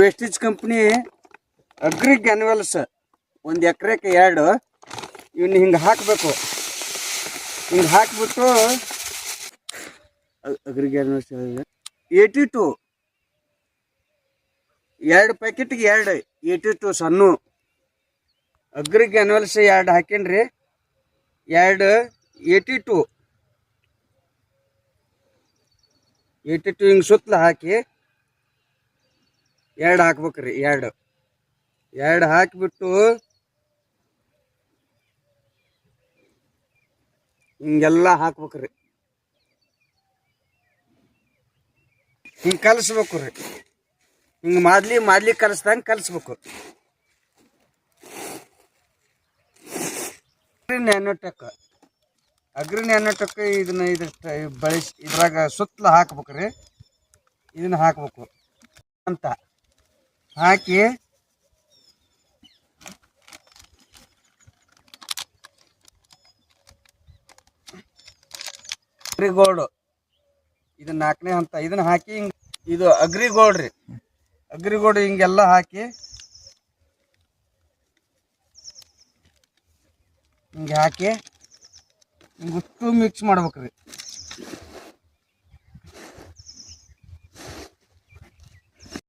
Wastage company agri ಗ್ಯಾನ್ವಲ್ಸ್ ಒಂದು ಎಕರೆಗೆ ಎರಡು. ಇವನ್ನ ಹಿಂಗೆ ಹಾಕಬೇಕು. ಹಿಂಗೆ ಹಾಕಿಬಿಟ್ಟು ಅಗ್ರಿ ಗ್ಯಾನ್ವಲ್ಸ್ ಏಯ್ಟಿ ಟು ಎರಡು ಪ್ಯಾಕೆಟ್ಗೆ ಎರಡು. ಏಯ್ಟಿ ಟು ಸಣ್ಣ. ಅಗ್ರಿ ಗ್ಯಾನ್ವಲ್ಸ್ ಎರಡು ಹಾಕೇನ್ರಿ ಎರಡು ಏಯ್ಟಿ ಟು ಏಯ್ಟಿ ಟು ಹಿಂಗೆ ಸುತ್ತಲ ಹಾಕಿ ಎರಡು ಹಾಕ್ಬೇಕ್ರಿ, ಎರಡು. ಎರಡು ಹಾಕಿಬಿಟ್ಟು ಹಿಂಗೆಲ್ಲ ಹಾಕ್ಬೇಕ್ರಿ. ಹಿಂಗೆ ಕಲಿಸ್ಬೇಕು ರೀ ಹಿಂಗೆ ಮಾದ್ಲಿ ಮಾದ್ಲಿ ಕಲಿಸ್ದಂಗೆ ಕಲಿಸ್ಬೇಕು. ಅಗ್ರಿ ನೆನಟಕ್ಕ ಅಗ್ರಿ ನೆನಟಕ್ಕ ಇದನ್ನ ಇದ್ರ ಬಳಸಿ, ಇದ್ರಾಗ ಸುತ್ತಲ ಹಾಕ್ಬೇಕ್ರಿ. ಇದನ್ನ ಹಾಕ್ಬೇಕು. ಅಂತ. ಹಾಕಿ. ಅಗ್ರಿಗೋಲ್ಡ್. ಇದು ನಾಲ್ಕನೇ ಹಂತ. ಇದನ್ನ ಹಾಕಿ ಹಿಂಗ್ ಇದು ಅಗ್ರಿಗೋಲ್ಡ್ ರೀ. ಅಗ್ರಿಗೋಲ್ಡ್ ಹಿಂಗೆಲ್ಲ ಹಾಕಿ. ಹಿಂಗೆ ಹಾಕಿ. ಹಿಂಗೆ ಮಿಕ್ಸ್ ಮಾಡ್ಬೇಕ್ರಿ.